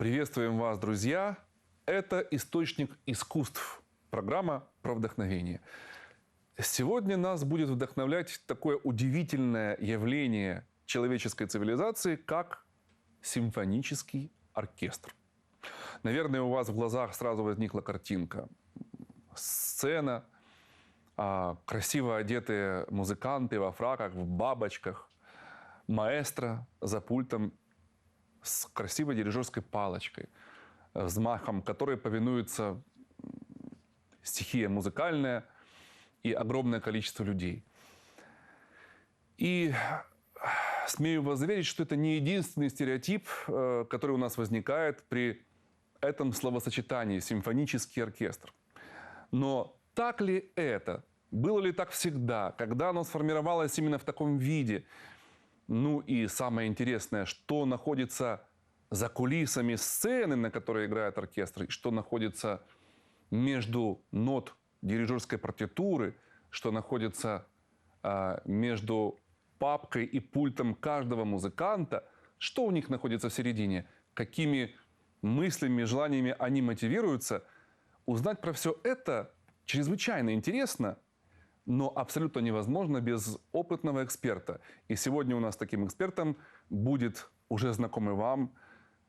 Приветствуем вас, друзья! Это «Источник искусств» – программа про вдохновение. Сегодня нас будет вдохновлять такое удивительное явление человеческой цивилизации, как симфонический оркестр. Наверное, у вас в глазах сразу возникла картинка. Сцена, а, красиво одетые музыканты во фраках, в бабочках, маэстро за пультом с красивой дирижерской палочкой, взмахом которой повинуется стихия музыкальная и огромное количество людей. И смею вас заверить, что это не единственный стереотип, э, который у нас возникает при этом словосочетании «симфонический оркестр». Но так ли это? Было ли так всегда? Когда оно сформировалось именно в таком виде? Ну и самое интересное, что находится за кулисами сцены, на которой играет оркестр, и что находится между нот дирижерской партитуры, что находится э, между папкой и пультом каждого музыканта, что у них находится в середине, какими мыслями, желаниями они мотивируются. Узнать про все это чрезвычайно интересно, но абсолютно невозможно без опытного эксперта. И сегодня у нас таким экспертом будет уже знакомый вам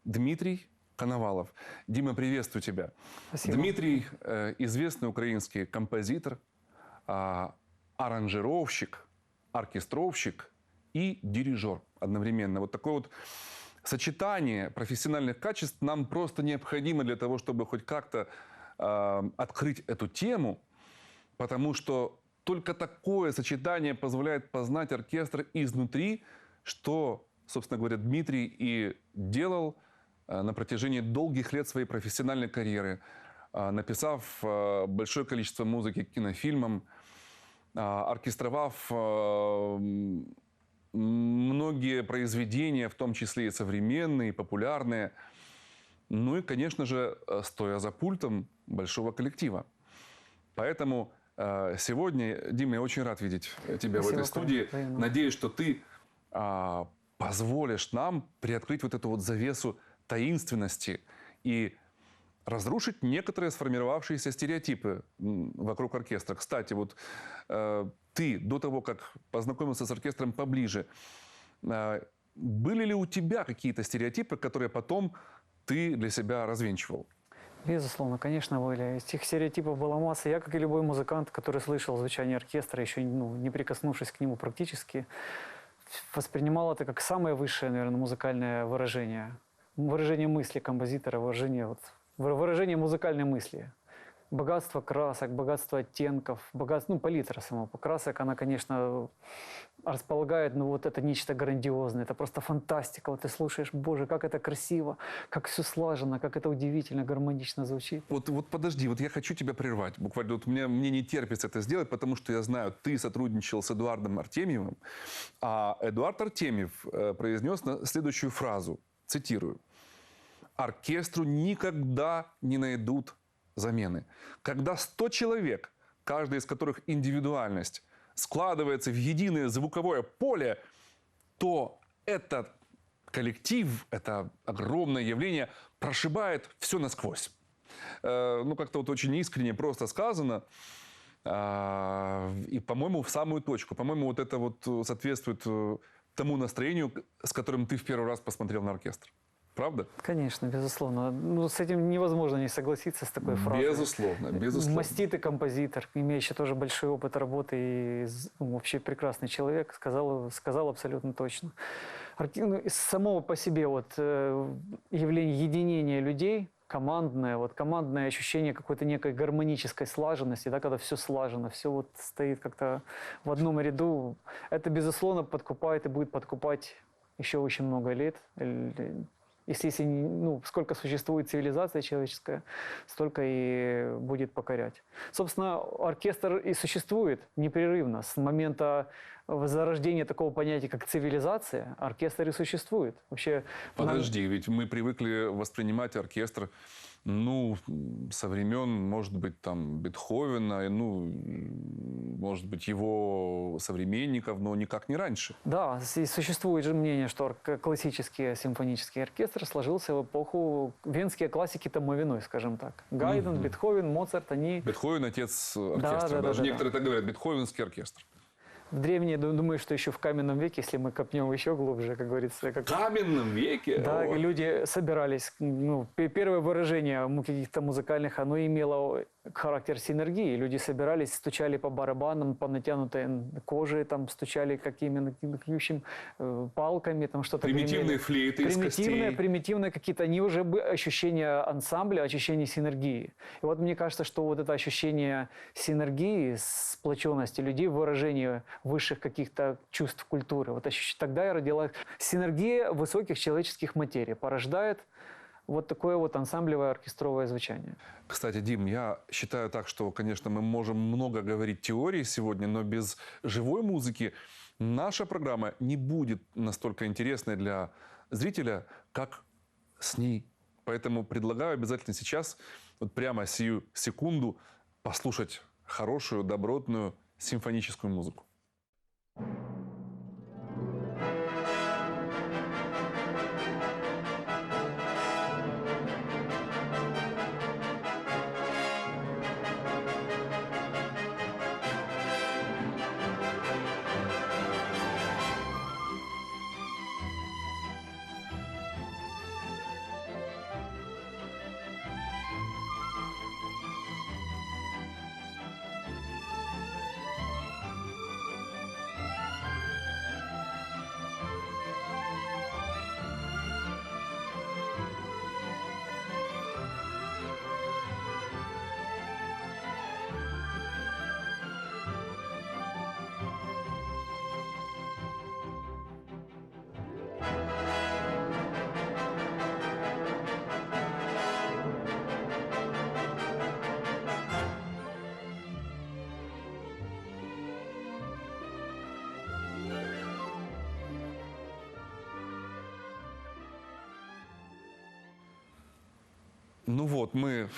Дмитрий Коновалов. Дима, приветствую тебя. Спасибо. Дмитрий э, известный украинский композитор, э, аранжировщик, оркестровщик и дирижер одновременно. Вот такое вот сочетание профессиональных качеств нам просто необходимо для того, чтобы хоть как-то э, открыть эту тему, потому что только такое сочетание позволяет познать оркестр изнутри, что, собственно говоря, Дмитрий и делал э, на протяжении долгих лет своей профессиональной карьеры, э, написав э, большое количество музыки к кинофильмам, оркестровав многие произведения, в том числе и современные, и популярные. Ну и, конечно же, стоя за пультом большого коллектива. Поэтому сегодня, Дима, я очень рад видеть тебя Спасибо, в этой студии. взаимно. Надеюсь, что ты а, позволишь нам приоткрыть вот эту вот завесу таинственности и разрушить некоторые сформировавшиеся стереотипы вокруг оркестра. Кстати, вот э, ты до того, как познакомился с оркестром поближе, э, были ли у тебя какие-то стереотипы, которые потом ты для себя развенчивал? Безусловно, конечно, были. Этих стереотипов была масса. Я, как и любой музыкант, который слышал звучание оркестра, еще ну, не прикоснувшись к нему практически, воспринимал это как самое высшее, наверное, музыкальное выражение. Выражение мысли композитора, выражение, вот, выражение музыкальной мысли. Богатство красок, богатство оттенков, богатство, ну, палитра самого красок, она, конечно, располагает, ну, вот это нечто грандиозное, это просто фантастика. Вот ты слушаешь, боже, как это красиво, как все слажено, как это удивительно, гармонично звучит. Вот, вот подожди, вот я хочу тебя прервать. Буквально вот мне, мне не терпится это сделать, потому что я знаю, ты сотрудничал с Эдуардом Артемьевым, а Эдуард Артемьев э, произнес следующую фразу, цитирую. «Оркестру никогда не найдут замены. Когда 100 человек, каждый из которых индивидуальность, складывается в единое звуковое поле, то этот коллектив, это огромное явление прошибает все насквозь. Э, Ну, как-то вот очень искренне, просто сказано. А, И, по-моему, в самую точку. По-моему, вот это вот э, соответствует э, тому настроению, с которым ты в первый раз посмотрел на оркестр. Правда? Конечно, безусловно. Ну, с этим невозможно не согласиться с такой фразой. Безусловно, безусловно. Маститый композитор, имеющий тоже большой опыт работы и ну, вообще прекрасный человек, сказал, сказал абсолютно точно. Орки- ну, само по себе вот э, явление единения людей, командное, вот командное ощущение какой-то некой гармонической слаженности, да, когда все слажено, все вот стоит как-то в одном ряду, это, безусловно, подкупает и будет подкупать еще очень много лет. Если, если ну, сколько существует цивилизация человеческая, столько и будет покорять. Собственно, оркестр и существует непрерывно. С момента зарождения такого понятия, как цивилизация, оркестр и существует. Вообще, нам- Подожди, ведь мы привыкли воспринимать оркестр ну, со времен, может быть, там, Бетховена, ну, может быть, его современников, но никак не раньше. Да, и существует же мнение, что классический симфонический оркестр сложился в эпоху венские классики тому виной, скажем так. Гайден, mm-hmm. Бетховен, Моцарт, они... Бетховен отец оркестра. Да, да, Даже да, некоторые да. так говорят, бетховенский оркестр. В древние, думаю, что еще в каменном веке, если мы копнем еще глубже, как говорится. Как... В каменном веке? Да, О. люди собирались. Ну, первое выражение каких-то музыкальных, оно имело характер синергии. Люди собирались, стучали по барабанам, по натянутой коже, там стучали какими какими э, палками, там что-то. Примитивные гремели. флейты Примитивные, из примитивные какие-то, они уже ощущения ансамбля, ощущение синергии. И вот мне кажется, что вот это ощущение синергии, сплоченности людей, выражение высших каких-то чувств культуры, вот тогда я родила синергия высоких человеческих материй, порождает вот такое вот ансамблевое оркестровое звучание. Кстати, Дим, я считаю так, что, конечно, мы можем много говорить теории сегодня, но без живой музыки наша программа не будет настолько интересной для зрителя, как с ней. Поэтому предлагаю обязательно сейчас, вот прямо сию секунду, послушать хорошую, добротную симфоническую музыку. you Ну вот, мы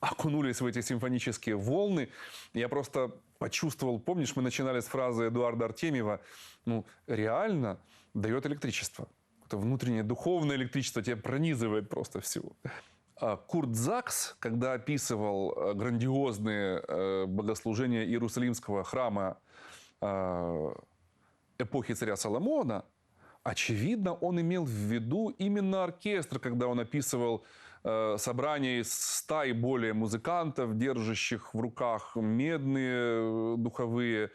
окунулись в эти симфонические волны. Я просто почувствовал, помнишь, мы начинали с фразы Эдуарда Артемьева, ну, реально дает электричество. Это внутреннее духовное электричество тебя пронизывает просто всего. А Курт Закс, когда описывал э, грандиозные э, богослужения Иерусалимского храма э, эпохи царя Соломона, очевидно, он имел в виду именно оркестр, когда он описывал Э, собрание из и более музыкантов, держащих в руках медные э, духовые,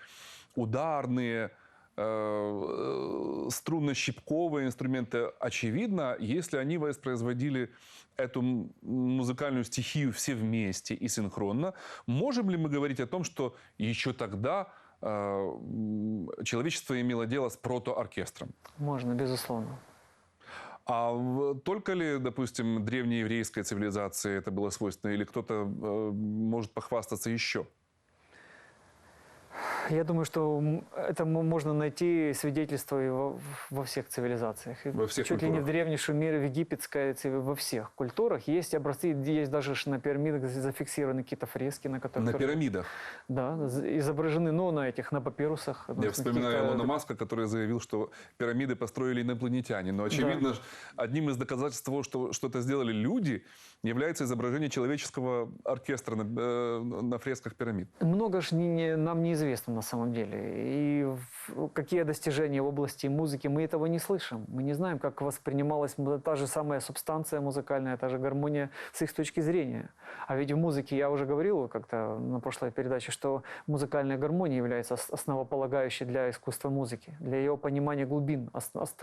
ударные, э, струнно-щипковые инструменты. Очевидно, если они воспроизводили эту музыкальную стихию все вместе и синхронно, можем ли мы говорить о том, что еще тогда человечество имело дело с протооркестром? Можно, безусловно. А только ли, допустим, древнееврейской цивилизации это было свойственно, или кто-то э, может похвастаться еще? Я думаю, что это можно найти свидетельство и во, во всех цивилизациях. Во всех Чуть культурах. ли не в древнейшем мире, в египетской, во всех культурах. Есть образцы, есть даже на пирамидах зафиксированы какие-то фрески, на которых... На пирамидах? Да, изображены, ну, на этих, на папирусах. Я вспоминаю Илона Маска, который заявил, что пирамиды построили инопланетяне. Но, очевидно, да. одним из доказательств того, что что-то сделали люди, является изображение человеческого оркестра на, э, на фресках пирамид. Много же не, не, нам неизвестно на самом деле. И какие достижения в области музыки, мы этого не слышим. Мы не знаем, как воспринималась та же самая субстанция музыкальная, та же гармония с их точки зрения. А ведь в музыке, я уже говорил как-то на прошлой передаче, что музыкальная гармония является основополагающей для искусства музыки, для ее понимания глубин,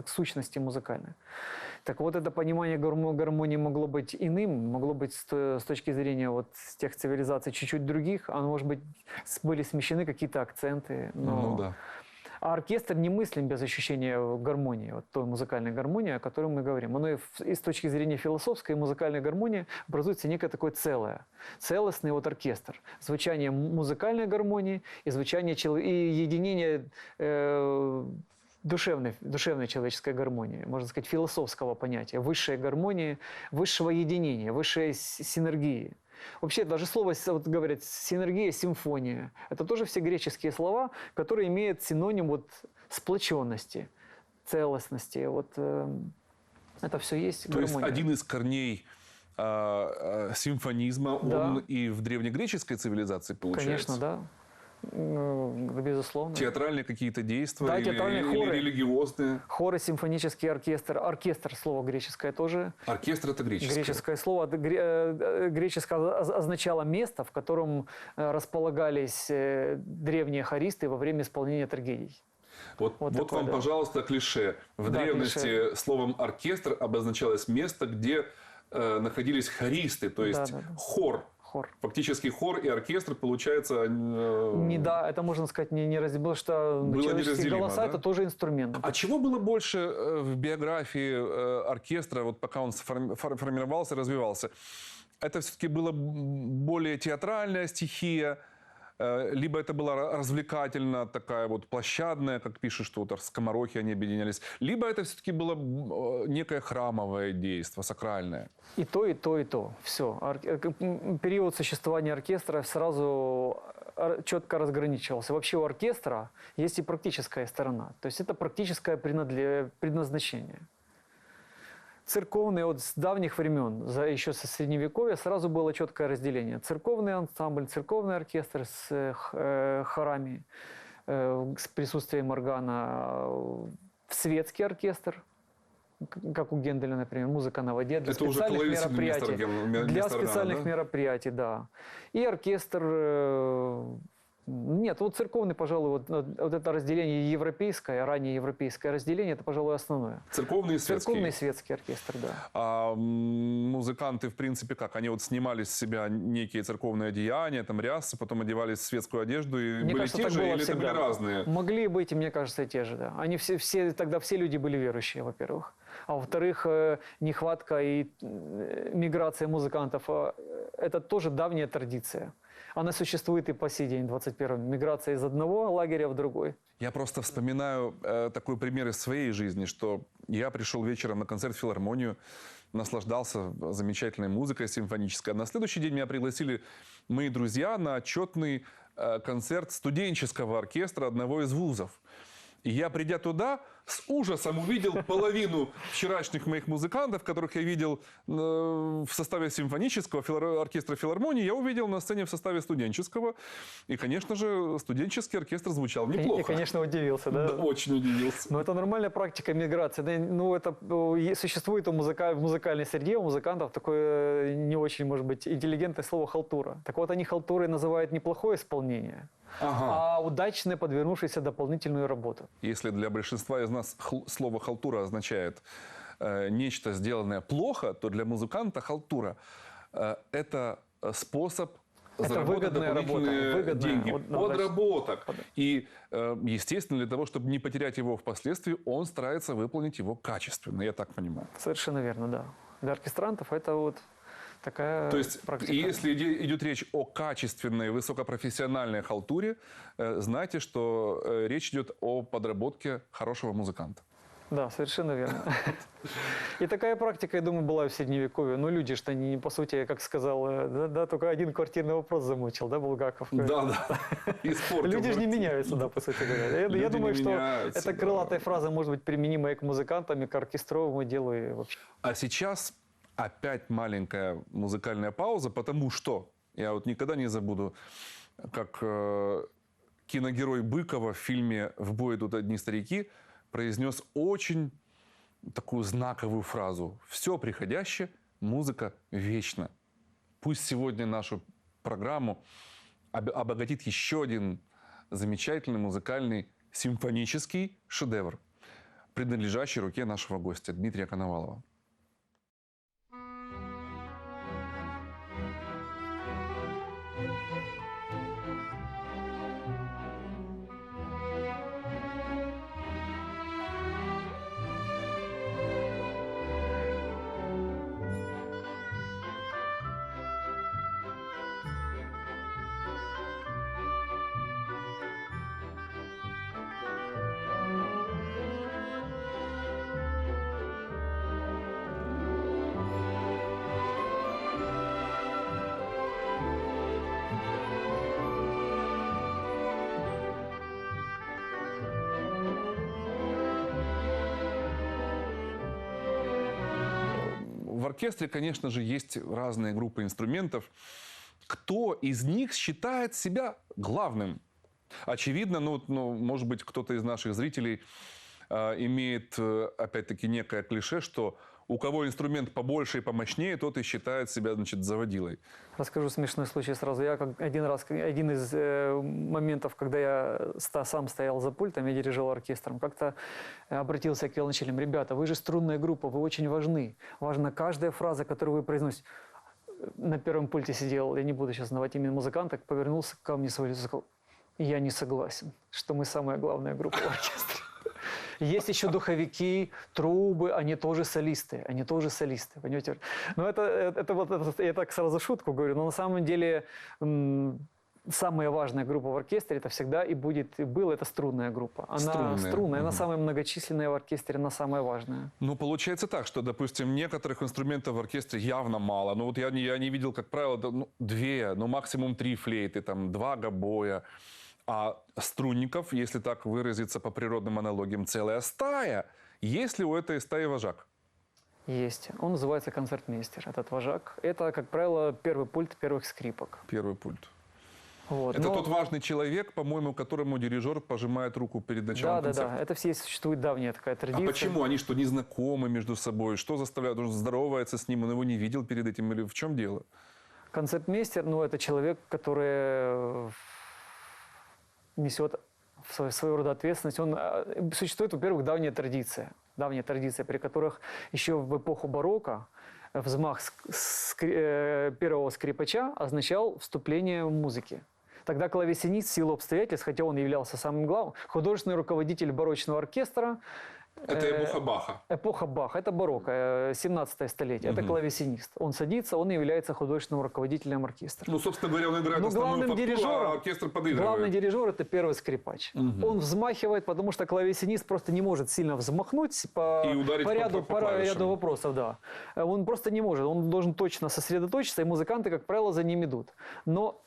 сущности музыкальной. Так вот, это понимание гармонии могло быть иным, могло быть с точки зрения вот тех цивилизаций чуть-чуть других, а может быть были смещены какие-то акценты. Но... Ну да. А оркестр не мыслим без ощущения гармонии, вот той музыкальной гармонии, о которой мы говорим. Оно и, и с точки зрения философской и музыкальной гармонии образуется некое такое целое. Целостный вот оркестр. Звучание музыкальной гармонии и звучание и единение э, душевной, душевной человеческой гармонии, можно сказать, философского понятия, высшей гармонии, высшего единения, высшей синергии. Вообще, даже слово, вот говорят, синергия, симфония, это тоже все греческие слова, которые имеют синоним вот сплоченности, целостности. Вот эм, это все есть То есть один из корней а, а, симфонизма, Да. он и в древнегреческой цивилизации получается. Конечно, да. Безусловно. Театральные какие-то действия Да, или, театральные или хоры. религиозные. Хоры, симфонический оркестр. Оркестр, слово греческое тоже. Оркестр это греческое. Греческое слово. Э, Греческое оз- означало место, в котором э, располагались э, древние хористы во время исполнения трагедий. Вот, Вот вот такое, вам, да. пожалуйста, клише. В Да, древности клише. словом оркестр обозначалось место, где э, находились хористы, то есть Да, да, да. хор. Хор. Фактически хор и оркестр, получается... э, Не да, это можно сказать не, не потому что Было человеческие голоса да? это тоже инструмент. А чего было больше э, в биографии э, оркестра, вот пока он формировался, развивался? Это все-таки была более театральная стихия, либо это была ра- развлекательная такая вот площадная, как пишет, что вот скоморохи они объединялись, либо это все-таки было э, некое храмовое действие, сакральное. И то, и то, и то. Все. Период существования оркестра сразу ор- четко разграничивался. Вообще у оркестра есть и практическая сторона. То есть это практическое предназначение. Церковные вот с давних времен, за, еще со средневековья, сразу было четкое разделение. Церковный ансамбль, церковный оркестр с э, э, хорами, э, с присутствием органа, э, светский оркестр, как у Генделя, например, музыка на воде для Это специальных мероприятий. оргена- вместо Для специальных да? мероприятий, да. И оркестр... Нет, вот церковный, пожалуй, вот, вот это разделение европейское, раннее европейское разделение, это, пожалуй, основное. Церковный и светский. Церковный и светский оркестр, да. А музыканты, в принципе, как? Они вот снимали с себя некие церковные одеяния, там рясы, потом одевались в светскую одежду и Мне были кажется, те же, или это были всегда. разные? Могли быть, и мне кажется, те же, да. Они все, все, тогда все люди были верующие, во-первых. А во-вторых, э, нехватка и миграция музыкантов э, – это тоже давняя традиция. Она существует и по сей день, в 21-м. Миграция из одного лагеря в другой. Я просто вспоминаю э, такой пример из своей жизни, что я пришел вечером на концерт в филармонию, наслаждался замечательной музыкой симфонической. А на следующий день меня пригласили мои друзья на отчетный э, концерт студенческого оркестра одного из вузов. И я, придя туда, с ужасом увидел половину вчерашних моих музыкантов, которых я видел э, в составе симфонического филар- оркестра филармонии, я увидел на сцене в составе студенческого. И, конечно же, студенческий оркестр звучал неплохо. и, конечно, удивился, да? Да, очень удивился. Но это нормальная практика миграции. Ну, это э, существует у музыка, в музыкальной среде у музыкантов такое э, не очень, может быть, интеллигентное слово халтура. Так вот, они халтурой называют не плохое исполнение, Ага. а удачно подвернувшуюся дополнительную работу. Если для большинства из нас хл- слово халтура означает э, нечто сделанное плохо, то для музыканта халтура э, это э, способ заработать работа, дополнительные выгодная деньги, от- подработок. И, э, естественно, для того, чтобы не потерять его впоследствии, он старается выполнить его качественно, я так понимаю. Совершенно верно, да. Для оркестрантов это вот такая То есть, практика. если иде- идет речь о качественной, высокопрофессиональной халтуре, э, знайте, что э, речь идет о подработке хорошего музыканта. Да, совершенно верно. И такая практика, я думаю, была в Средневековье. Но люди что они, по сути, как сказал, э, да, да, только один квартирный вопрос замучил, да, Булгаков? Да, да. Люди же не меняются, да, по сути говоря. Я, Люди я не думаю, что эта да. крылатая фраза может быть применима и к музыкантам, и к оркестровому делу, и вообще. А сейчас опять маленькая музыкальная пауза, потому что я вот никогда не забуду, как э, киногерой Быкова в фильме «В бой идут одни старики» произнес очень такую знаковую фразу. «Все приходящее, музыка вечна». Пусть сегодня нашу программу об- обогатит еще один замечательный музыкальный симфонический шедевр, принадлежащий руке нашего гостя Дмитрия Коновалова. Оркестре, конечно же, есть разные группы инструментов. Кто из них считает себя главным? Очевидно, ну, ну может быть, кто-то из наших зрителей э, имеет, опять-таки, некое клише, что у кого инструмент побольше и помощнее, тот и считает себя, значит, заводилой. Расскажу смешной случай сразу. Я как один раз, один из э, моментов, когда я ста, сам стоял за пультом, я дирижировал оркестром, как-то обратился к виолончелям. Ребята, вы же струнная группа, вы очень важны. Важна каждая фраза, которую вы произносите. На первом пульте сидел, я не буду сейчас называть имя музыканта, повернулся ко мне свой и сказал, я не согласен, что мы самая главная группа в оркестре. Есть еще духовики, трубы, они тоже солисты, они тоже солисты, понимаете? Но это, это вот, это, я так сразу шутку говорю, но на самом деле самая важная группа в оркестре это всегда и будет и был это струнная группа. Она Струнная. струнная, она самая многочисленная в оркестре, она самая важная. Ну, получается так, что, допустим, некоторых инструментов в оркестре явно мало. Ну, вот я, не- я не видел, как правило, ну, две, ну, максимум три флейты, там, два гобоя. А струнников, если так выразиться по природным аналогиям, целая стая. Есть ли у этой стаи вожак? Есть. Он называется концертмейстер, этот вожак. Это, как правило, первый пульт первых скрипок. Первый пульт. Вот. Это Но- тот важный человек, по-моему, которому дирижер пожимает руку перед началом Да, да, концерта. да. Это все существует давняя такая А традиция. почему? Они что, не знакомы между собой? Что заставляет? Он здоровается с ним, он его не видел перед этим? Или в чем дело? Концертмейстер, ну, это человек, который несет своего рода ответственность. Он, э, существует, во-первых, давняя традиция. Давняя традиция, при которых еще в эпоху барокко взмах ск- скри- э, первого скрипача означал вступление в музыки. Тогда клавесинист в силу обстоятельств, хотя он являлся самым главным, художественный руководитель барочного оркестра, Это Э, эпоха Баха. Эпоха Баха, это барокко, э, 17 столетие, это Мгм. клавесинист. Он садится, он является художественным руководителем оркестра. Ну, собственно говоря, он играет Ну, главным фактуру, дирижером- а оркестр подыгрывает. Главный дирижер это первый скрипач. Мгм. Он взмахивает, потому что клавесинист просто не может сильно взмахнуть по, И ударить по ряду, по- по по ряду вопросов, да. Э, Он просто не может, он должен точно сосредоточиться, и музыканты, как правило, за ним идут. Но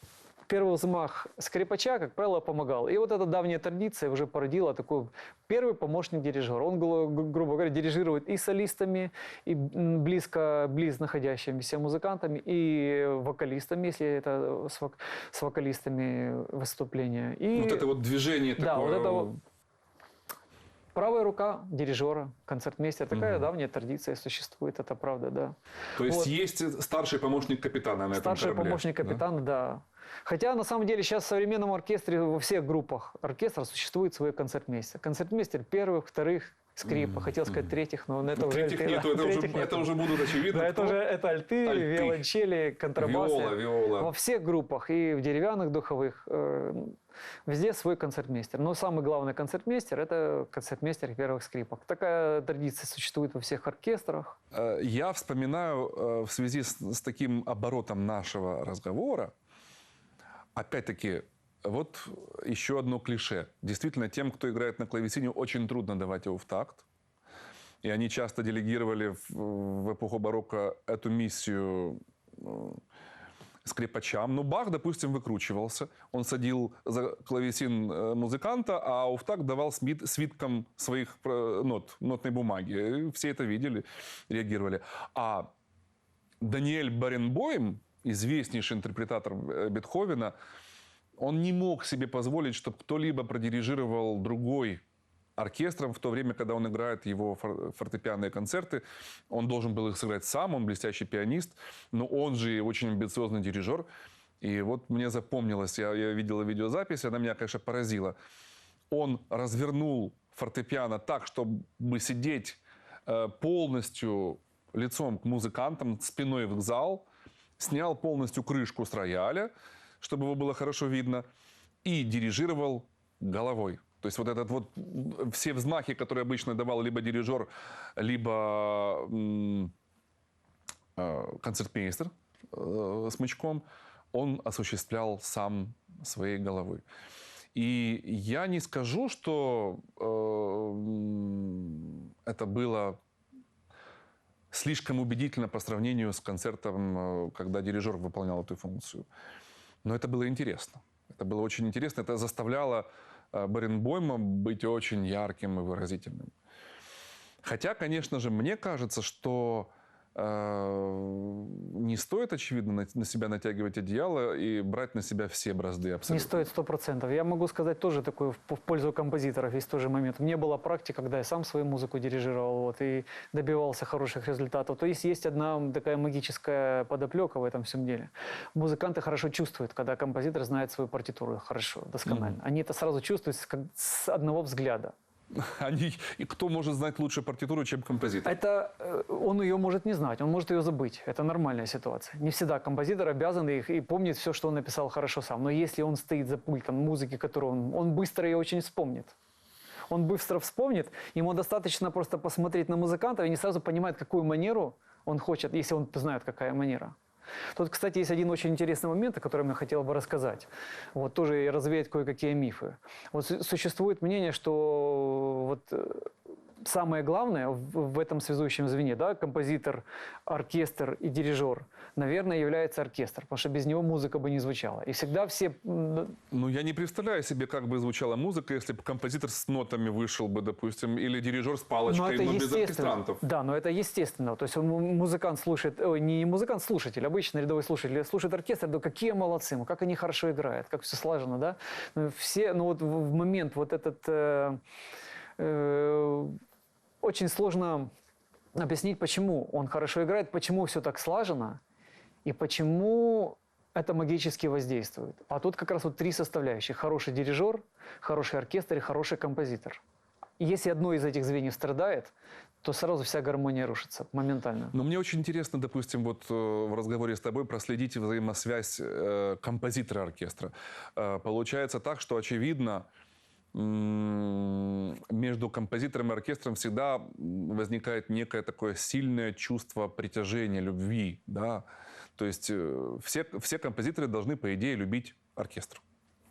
первый взмах скрипача, как правило, помогал. И вот эта давняя традиция уже породила такой первый помощник дирижера. Он, гру- грубо говоря, дирижирует и солистами, и близко, близ находящимися музыкантами, и вокалистами, если это с, вок- с вокалистами выступления. И Вот это вот движение Да, такое. вот это вот правая рука дирижера, концертмейстер. Такая Мгм. давняя традиция существует, это правда, да. То есть вот. есть старший помощник капитана на этом Старший корабле, помощник да? капитана, да. Хотя, на самом деле, сейчас в современном оркестре, во всех группах оркестра существует свой концертмейстер. Концертмейстер первых, вторых скрипа. Хотел сказать третьих, но это Ну, уже... Третьих альты, нету, да, это, уже, третьих это нету. уже будут очевидно. Да, это уже это альты, Альты. виолончели, контрабасы. Виола, виола. Во всех группах, и в деревянных духовых, э, везде свой концертмейстер. Но самый главный концертмейстер – это концертмейстер первых скрипок. Такая традиция существует во всех оркестрах. Э, Я вспоминаю э, в связи с, с таким оборотом нашего разговора, опять-таки, вот еще одно клише. Действительно, тем, кто играет на клавесине, очень трудно давать его в такт. И они часто делегировали в, в эпоху барокко эту миссию э, скрипачам. Ну, Бах, допустим, выкручивался. Он садил за клавесин э, музыканта, а такт давал смит- свиткам своих э, нот, нотной бумаги. Все это видели, реагировали. А Даниэль Баренбойм, известнейший интерпретатор э, Бетховена, он не мог себе позволить, чтобы кто-либо продирижировал другой оркестром в то время, когда он играет его фор- фортепианные концерты. Он должен был их сыграть сам, он блестящий пианист, но он же очень амбициозный дирижер. И вот мне запомнилось, я, я видел видеозапись, она меня, конечно, поразила. Он развернул фортепиано так, чтобы сидеть э, полностью лицом к музыкантам, спиной в зал, снял полностью крышку с рояля, чтобы его было хорошо видно, и дирижировал головой. То есть вот этот вот все взмахи, которые обычно давал либо дирижер, либо э, концертмейстер э, смычком, он осуществлял сам своей головой. И я не скажу, что э, это было слишком убедительно по сравнению с концертом, э, когда дирижер выполнял эту функцию. Но это было интересно. Это было очень интересно. Это заставляло э, Баренбойма быть очень ярким и выразительным. Хотя, конечно же, мне кажется, что не стоит, очевидно, на, себя натягивать одеяло и брать на себя все бразды Не абсолютно. стоит сто процентов. Я могу сказать тоже такой в, пользу композиторов есть тоже момент. У меня была практика, когда я сам свою музыку дирижировал вот, и добивался хороших результатов. То есть есть одна такая магическая подоплека в этом всем деле. Музыканты хорошо чувствуют, когда композитор знает свою партитуру хорошо, досконально. Они это сразу чувствуют как- с одного взгляда. Они, и кто может знать лучше партитуру, чем композитор? Это э, он ее может не знать, он может ее забыть. Это нормальная ситуация. Не всегда композитор обязан их и помнит все, что он написал хорошо сам. Но если он стоит за пультом музыки, которую он, он быстро ее очень вспомнит. Он быстро вспомнит, ему достаточно просто посмотреть на музыканта, и они сразу понимают, какую манеру он хочет, если он знает, какая манера. Тут, кстати, есть один очень интересный момент, о котором я хотел бы рассказать. Вот тоже развеять кое-какие мифы. Вот су- существует мнение, что вот э, самое главное в, этом связующем звене, да, композитор, оркестр и дирижер, наверное, является оркестр, потому что без него музыка бы не звучала. И всегда все Ну, я не представляю себе, как бы звучала музыка, если бы композитор с нотами вышел бы, допустим, или дирижер с палочкой, но, без оркестрантов. Да, но это естественно. То есть он, музыкант слушает, ой, не музыкант, слушатель, обычный рядовой слушатель, слушает оркестр, да какие молодцы, ну, как они хорошо играют, как все слажено, да. Ну, все, ну вот в в момент вот этот э, э, очень сложно объяснить, почему он хорошо играет, почему все так слажено и почему это магически воздействует. А тут как раз вот три составляющих. Хороший дирижер, хороший оркестр и хороший композитор. И если одно из этих звеньев страдает, то сразу вся гармония рушится моментально. Но мне очень интересно, допустим, вот э, в разговоре с тобой проследить взаимосвязь э, композитора оркестра. Э, Получается так, что очевидно, между композитором и оркестром всегда возникает некое такое сильное чувство притяжения, любви, да. То есть э, все, все композиторы должны, по идее, любить оркестр.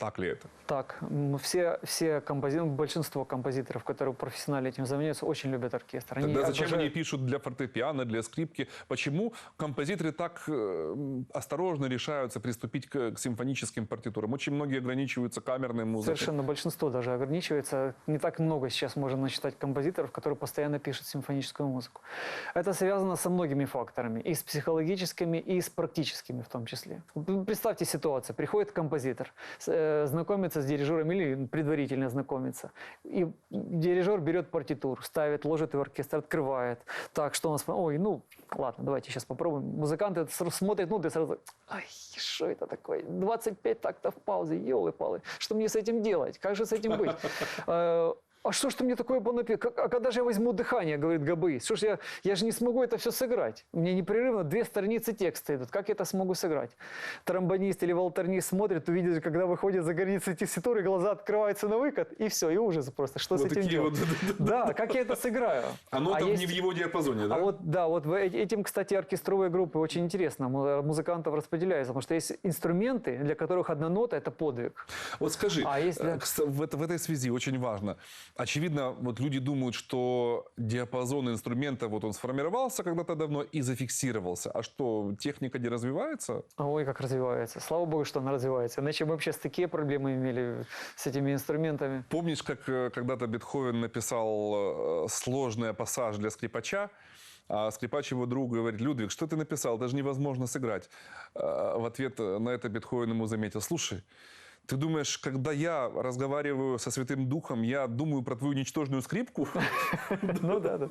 Так ли это? Так, все, все компози- большинство композиторов, которые профессионально этим занимаются, очень любят оркестр. Они Тогда зачем они обожают- пишут для фортепиано, для скрипки? Почему композиторы так э, осторожно решаются приступить к, к симфоническим партитурам? Очень многие ограничиваются камерной музыкой. Совершенно большинство даже ограничивается. Не так много сейчас можно насчитать композиторов, которые постоянно пишут симфоническую музыку. Это связано со многими факторами, и с психологическими, и с практическими в том числе. Представьте ситуацию. Приходит композитор, с- э, знакомится с дирижером или предварительно знакомится. И дирижер берет партитуру, ставит, ложит в оркестр, открывает. Так, что у нас... Ой, ну, ладно, давайте сейчас попробуем. Музыканты смотрят, ну, ты сразу... Ай, что это такое? 25 тактов паузы, елы-палы. Что мне с этим делать? Как же с этим быть? Э, А что ж ты мне такое понапел? А когда же я возьму дыхание, говорит Габы? Что ж я, я же не смогу это все сыграть. Мне непрерывно две страницы текста идут. Как я это смогу сыграть? Тромбонист или волторнист смотрит, увидит, когда выходит за границы тесситуры, глаза открываются на выкат, и все, и ужас просто. Что Вот с этим делать? вот, Да, как я это сыграю? А нота есть- не в его диапазоне, да? а вот, да, вот э- этим, кстати, оркестровые группы очень интересно. Му- Музыкантов распределяются, потому что есть инструменты, для которых одна нота – это подвиг. Вот скажи, А если- э, в, в этой связи очень важно. Очевидно, вот люди думают, что диапазон инструмента, вот он сформировался когда-то давно и зафиксировался. А что, техника не развивается? Ой, как развивается. Слава богу, что она развивается. Иначе мы сейчас такие проблемы имели с этими инструментами. Помнишь, как э, когда-то Бетховен написал э, сложный пассаж для скрипача, а скрипач его друг говорит, Людвиг, что ты написал? Это же невозможно сыграть. А В ответ на это Бетховен ему заметил, слушай, ты думаешь, когда я разговариваю со Святым Духом, я думаю про твою ничтожную скрипку? Ну да, да.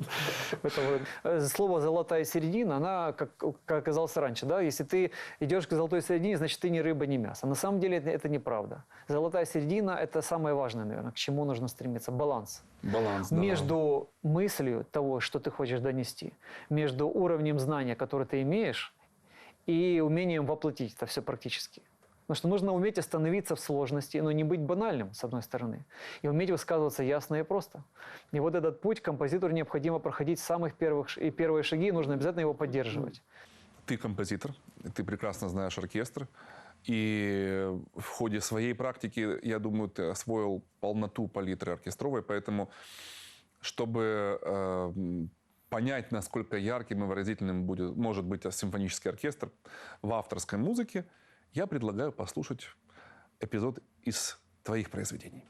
Э, Слово «золотая середина», она, как, оказалось раньше, да, если ты идешь к золотой середине, значит, ты не рыба, не мясо. На самом деле это, это неправда. Золотая середина – это самое важное, наверное, к чему нужно стремиться. Баланс. Баланс, между мыслью того, что ты хочешь донести, между уровнем знания, который ты имеешь, и умением воплотить это все практически. Потому что нужно уметь остановиться в сложности, но не быть банальным, с одной стороны, и уметь высказываться ясно и просто. И вот этот путь композитору необходимо проходить с самых первых, и первые шаги, нужно обязательно его поддерживать. Ты композитор, ты прекрасно знаешь оркестр, и в ходе своей практики, я думаю, ты освоил полноту палитры оркестровой, поэтому, чтобы э, понять, насколько ярким и выразительным будет, может быть симфонический оркестр в авторской музыке, я предлагаю послушать эпизод из твоих произведений.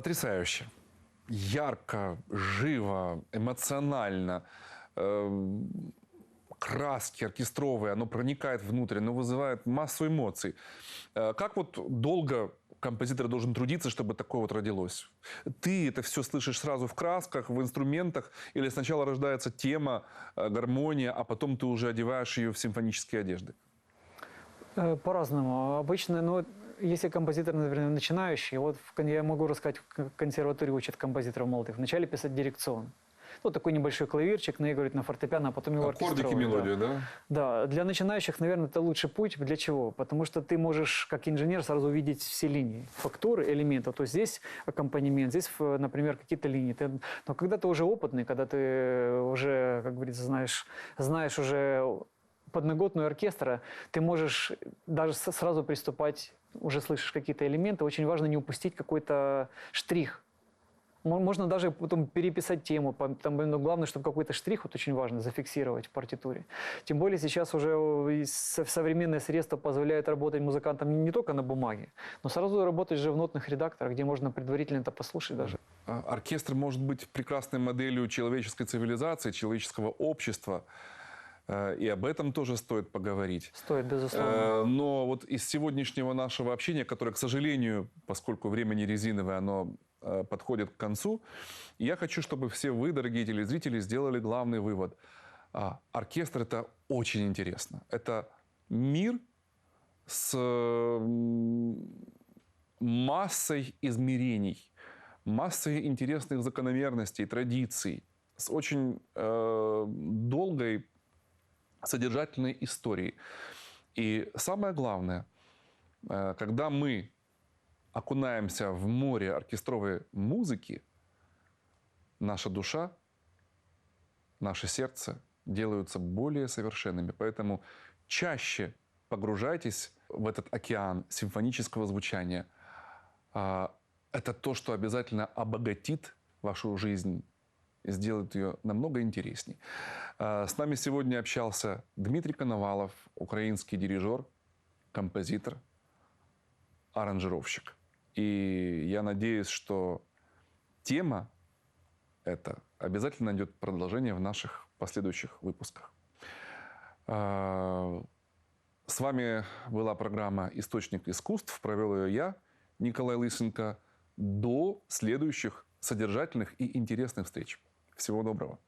Потрясающе. Ярко, живо, эмоционально. Эм, краски оркестровые, оно проникает внутрь, оно вызывает массу эмоций. Э, Как вот долго композитор должен трудиться, чтобы такое вот родилось? Ты это все слышишь сразу в красках, в инструментах, или сначала рождается тема, э, гармония, а потом ты уже одеваешь ее в симфонические одежды? Э, По-разному. Обычно, ну, если композитор, например, начинающий, вот в я могу рассказать, в консерватории учат композиторов молодых. Вначале писать дирекцион. Ну, такой небольшой клавирчик, наигрывать на фортепиано, а потом его Аккордики, оркестровать, да. мелодию, да? Да, для начинающих, наверное, это лучший путь. Для чего? Потому что ты можешь, как инженер, сразу увидеть все линии, фактуры элементов. То есть здесь аккомпанемент, здесь, ф- например, какие-то линии. Ты- но когда ты уже опытный, когда ты уже, как говорится, знаешь, знаешь уже подноготную оркестра, ты можешь даже сразу приступать, уже слышишь какие-то элементы. Очень важно не упустить какой-то штрих. Мо- Можно даже потом переписать тему, там, но главное, чтобы какой-то штрих, вот очень важно, зафиксировать в партитуре. Тем более сейчас уже современные средства позволяют работать музыкантам не, не только на бумаге, но сразу работать же в нотных редакторах, где можно предварительно это послушать даже. А, Оркестр может быть прекрасной моделью человеческой цивилизации, человеческого общества. Э, И об этом тоже стоит поговорить. Стоит, безусловно. Э, Но вот из сегодняшнего нашего общения, которое, к сожалению, поскольку время не резиновое, оно э, подходит к концу, я хочу, чтобы все вы, дорогие телезрители, сделали главный вывод. А, Оркестр – это очень интересно. Это мир с массой измерений, массой интересных закономерностей, традиций, с очень э, долгой содержательной историей. И самое главное, э, когда мы окунаемся в море оркестровой музыки, наша душа, наше сердце делаются более совершенными. Поэтому чаще погружайтесь в этот океан симфонического звучания. А, Это то, что обязательно обогатит вашу жизнь и сделает ее намного интересней. А, С нами сегодня общался Дмитрий Коновалов, украинский дирижер, композитор, аранжировщик. И я надеюсь, что тема эта обязательно найдет продолжение в наших последующих выпусках. А, С вами была программа «Источник искусств». Провел ее я, Николай Лысенко. До следующих содержательных и интересных встреч. Всего доброго.